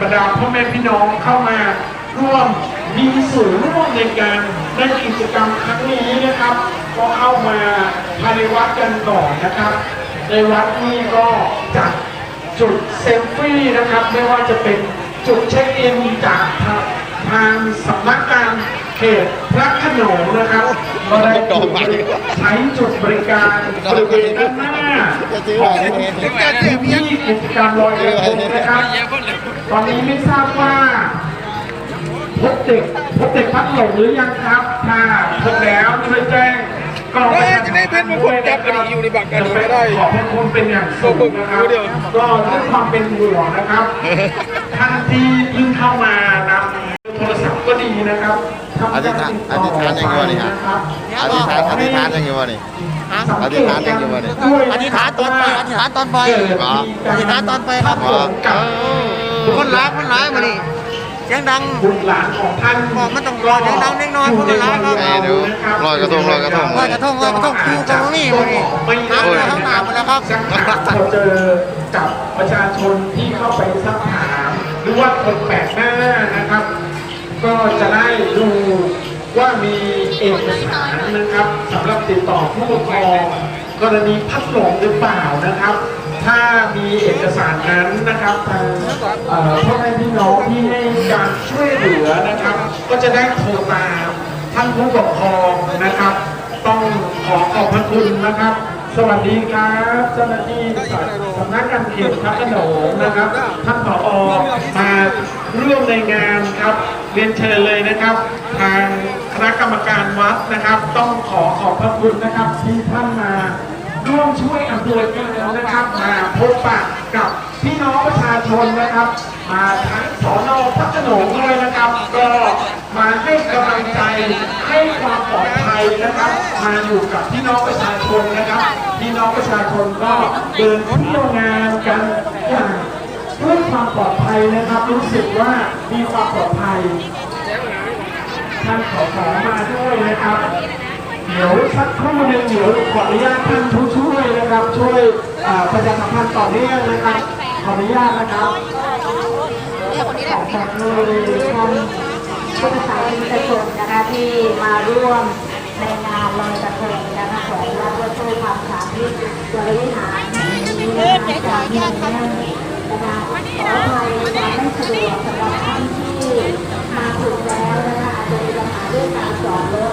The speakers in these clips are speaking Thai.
บรรดาพ่อแม่พี่น้องเข้ามาร่วมมีส่วนร่วมในการในกิจกรรมครั้งนี้นะครับ ก็เข้ามาภายในวัดกันก่อนนะครับ ในวัดนี้ก็จัดจุดเซลฟี่นะครับ ไม่ว่าจะเป็นจุดเช็คอินจากทางทางสำนักงานเขตพระโขนงนะครับ ก็ได้จุดบริใช้จุดบริการบริเวณด้านหน้าของที่กิจกรรมลอยกระทงนะครับตอนนี้ไม่ทราบว่าพบเด็กพบเด็กพัดหลงหรือยังครับ ถ้าพบแล้วช่วยแจ้งกองประชาสัมพันธ์ด้วยนะครับจะไปได้ขอบพระคุณเป็นอย่างสูงนะครับก็ด้วยความเป็นห่วงนะครับท่านที่เพิ่งเข้ามานำโทรศัพท์ก็ดีนะครับทำ อธิษฐานอธิษฐานอย่างเดียวนี่ฮะอธิษฐานอธิษฐานยังอยู่วะนี่อธิษฐานยังอยู่วะนี่อธิษฐานตอนไปอธิษฐานตอนไปอ๋ออธิษฐานตอนไปครับอ๋อกับคนร้ายคนร้ายมานี่เสียงดังบุตรหลานของท่านบอกมันต้องรอเดี๋ยวดังเล็กน้อยพวกมันร้ายครับแม่ดูลอยกระทงลอยกระทงลอยกระทงลอยกระทงคิวกันนี่มานี่หาเรือข้างหน้าหมดแล้วครับสักพักเราเจอกับประชาชนที่เข้าไปสักถามหรือว่าคนแปลกหน้านะครับ ก็จะได้ดูว่ามีเอกสารนะครับสำหรับติดต่อผู้ปกครองกรณีพัดหลงหรือเปล่านะครับ ถ้ามีเอกสารนั้นนะครับทางพ่อแม่พี่น้องที่ให้การช่วยเหลือนะครับ ก็จะได้โทรตามท่านผู้ปกครองนะครับ ต้องขอขอบพระคุณนะครับ สวัสดีครับเจ้าหน้าที่สำนักงานเขตพระโขนงนะครับท่านผอมาร่วมในงานครับเรียนเชิญเลยนะครับ ทางคณะกรรมการวัดนะครับ ต้องขอขอบพระคุณนะครับที่ท่านมาร่วมช่วยอำนวยการนะครับ มาพบปะกับพี่น้องประชาชนนะครับ มาทั้งสอนอพัฒนงด้วยนะครับ ก็ มาให้กำลังใจให้ความปลอดภัยนะครับมาอยู่กับพี่น้องประชาชนนะครับพี่น้องประชาชนก็เดินเที่ยวงานกันอย่างด้วยความปลอดภัยนะครับ รู้สึกว่ามีความปลอดภัยท่านขอขอมาด้วยนะครับ เดี๋ยวสักครู่หนึ่งเดี๋ยวขออนุญาตท่านผู้ช่วยนะครับ ช่วยอ่าประชาสัมพันธ์ต่อเนื่องนะครับขออนุญาตนะครับขอบคุณท่าน ประสานมิตรชนนะคะที่มาร่วมในงานลอยกระทงนะคะของวัดวัดโซ่ความสาธิตวรวิหารนี้นะคะจากเมืองแน่นนะคะขออภัยความไม่สะดวกสำหรับท่านที่มาถึงแล้วนะคะอาจจะมีปัญหาเรื่องการจอดรถ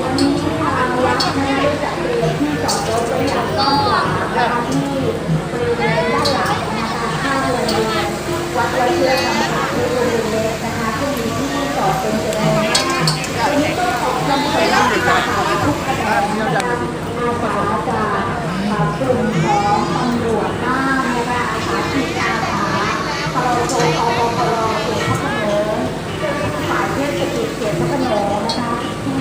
วันนี้ทางวัดนะคะได้จัดเตรียมที่จอดรถไว้อย่างกว้างขวางนะคะที่บริเวณด้านหลังนะคะข้างโรงเรียนวัดไว้เพื่อ มของตำรวจบ้านนะคะอาสาจิตอาสาพลโซอปพลเขตพระโนเจ้าหน้าที่ฝ่ายเทศกิจเขตพระโนนะคะที่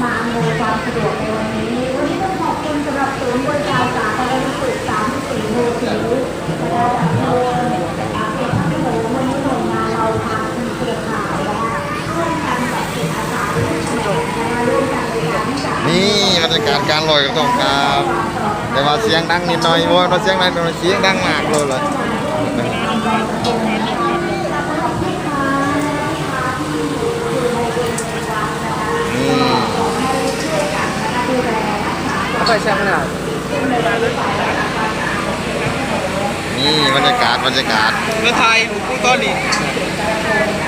มาอำนวยความสะดวกในวันนี้ วันนี้ต้องขอบคุณสำหรับศูนย์บริการสาธารณสุข34โมสีนะคะจากโรง นี่บรรยกาศการลอยกระทงครับแต่ว่าเสียงดังนิดหน่อยโอ้ยมาเสียงดังนิดหน่อยเสียงดังมากเลยเลยนี่ไปแช่ขนาดนี่บรรยากาศบรรยากาศเมื่อไทยหลวงปู่ต้นนี่ถ้าผมเ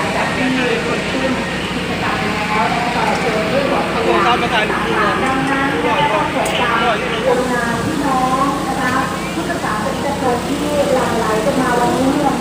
ข้ามาถ่ายหลวงปู่เลยดังนั้นเราก็ขอการกรุณาพี่น้องนะคะผู้ศึกษาเป็นประชนที่หลั่งไหลกันมาวันนี้เนี่ย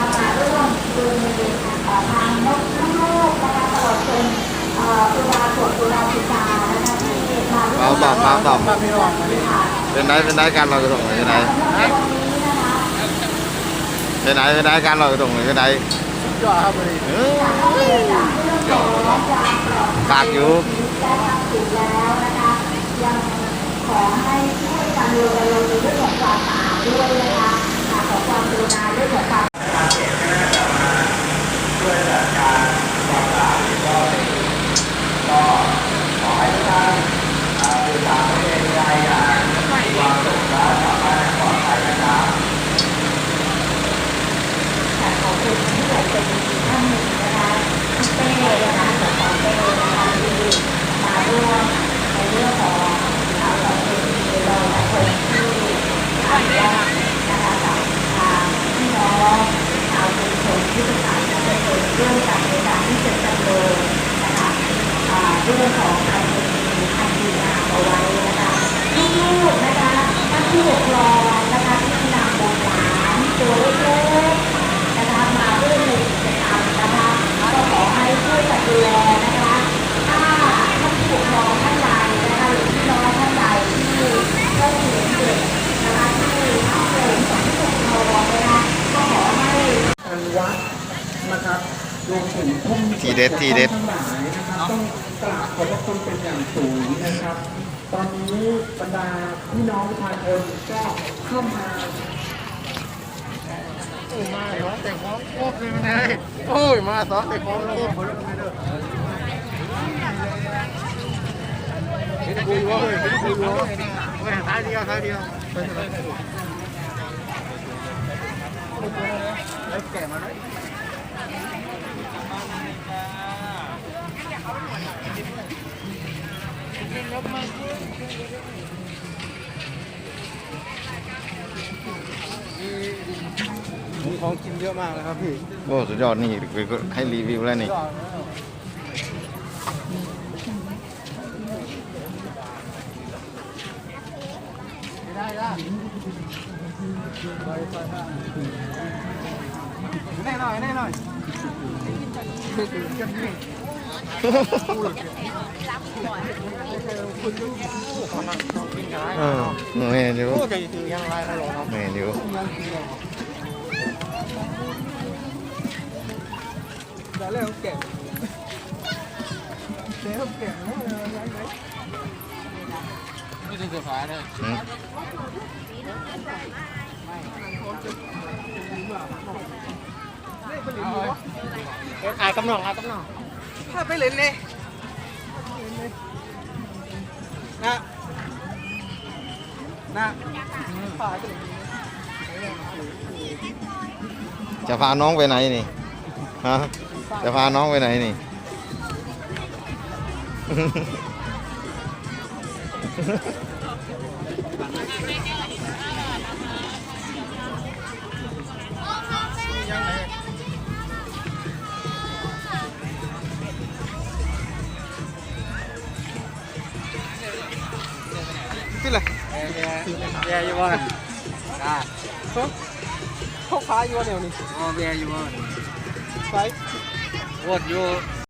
ะมาร่วมดูเอ่างนกทั้งโลกนะคะตลอดจนเอ่ออุบาสกอุบาสิกานะคะที่มาร่วมเบาๆเบาๆมาพี่น้องมาดิค่ะเป็นไรเป็นไรการลอยกระทงเป็นไรวันนี้นะคะเป็ไรเป็นไรการลอยกระทงไป็นไรยอดครับเออฝากอยู่ได้ทำถูกแล้วนะคะยังขอให้วยนรณรงค์ในเรื่องของความสะอาด้วยนะคะขอความกรุณาเรื่องของความ ค่ะขอบคุณที่ใหญ่ใจดีท่านหนึ่งนะคะพี่เป้นะคะสสเป้นะคะที่มาร่วมในเรื่องของอ่าประเพณีลอยกระทงที่ทางวัดนะคะกับทางพี่น้องชาวชุมชนที่ประสานกันเป็นร่วมกันในการที่จะจำลองนะคะอ่าเรื่องของปรเพณีอันดีงาเอาไว้นะคะลูกๆนะคะท่านผู้ปกครองนะคะที่นำบุตรหลานตัวเล็กๆนะคะมาร่วมในกิจกรรมนะคะก็ขอให้ช่วยกันดูแลนะคะถ้าท่านผู้ปกครองท่านใดนะคะหรือพี่น้องท่านใดที่ก็เห็นเด็กนะคะที่ทำเป็นของผู้ปกครองนะคะก็ขอให้ทางวัดนะครับรวมถึงผู้มีทีเด็ดทีเด็ด กราบขอบพระคุณเป็นอย่างสูงนะครับ ตอนนี้บรรดาพี่น้องประชาชนก็เข้ามาโอ้มาเหรอแต่ของโอ้คือมันไงโอ้ยมาสองแต่ของโอ้คนละไม่เด้อเห็นกูอยู่ว่าเป็นกูอยู่ว่าเฮ้ยท้ายเดียวท้ายเดียวไปเถอะแล้วแก่มาเลย มีของกินเยอะมากนะครับพี่โอ้สุดยอดนี่ให้รีวิวแล้วนี่ยอดได้ได้ไปไปแน่หน่อยแน่หน่อยกันนี่ เออแม่อยู่โอ้ใจถือยังไรนะหรอครับแม่อยู่ยังกินหรอแต่เรื่องแก่เรื่องแก่นะยังไงไม่ถึงเสือฟ้ายกำนองขายกำนอง ถ้าไปเล่นเลยนะนะพาไปเล่นจะพาน้องไปไหนนี่ฮะจะพาน้องไปไหนนี่ ย่แย่อยู่บ้านได้เขาขาย